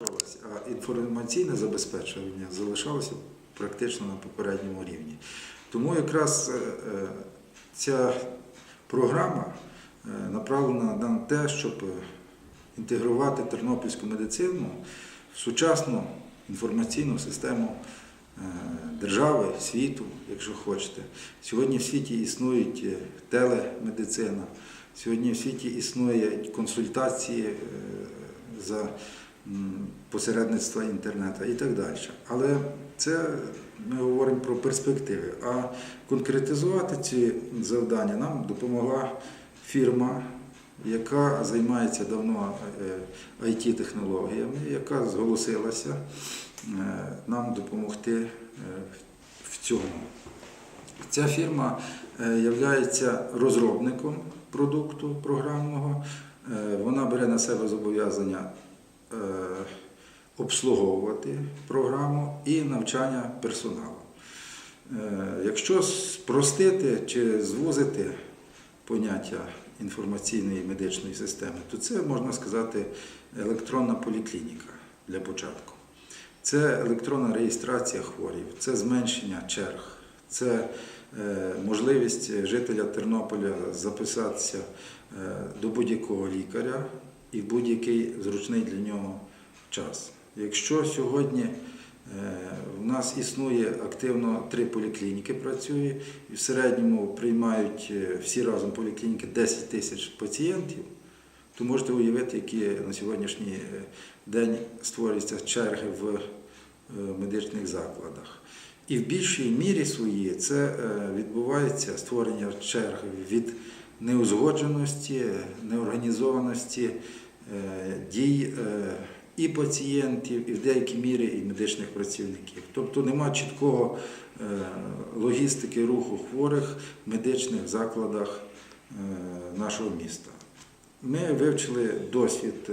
а інформаційне забезпечення залишалося практично на попередньому рівні. Тому якраз е, е, ця програма е, направлена на те, щоб інтегрувати тернопільську медицину в сучасну інформаційну систему держави, світу, якщо хочете. Сьогодні в світі існують е, телемедицина, сьогодні в світі існують консультації за посередництва інтернету і так далі. Але це ми говоримо про перспективи. А конкретизувати ці завдання нам допомогла фірма, яка займається давно it технологіями яка зголосилася е, нам допомогти е, в цьому. Ця фірма є розробником продукту програмного. Е, Вона бере на себе зобов'язання е, обслуговувати програму і навчання персоналу. Е, Якщо спростити чи звузити поняття інформаційної медичної системи, то це можна сказати електронна поліклініка для початку. Це електронна реєстрація хворів, це зменшення черг, це е, можливість жителя Тернополя записатися е, до будь-якого лікаря і в будь-який зручний для нього час. Якщо сьогодні е, в нас існує активно три поліклініки працює, і в середньому приймають е, всі разом поліклініки 10 тисяч пацієнтів, то можете уявити, які на сьогоднішній е, день створюються черги в медичних закладах. І в більшій мірі своїй це відбувається створення черг від неузгодженості, неорганізованості е, дій е, і пацієнтів, і в деякій мірі і медичних працівників. Тобто нема чіткого е, логістики руху хворих в медичних закладах нашого міста. Ми вивчили досвід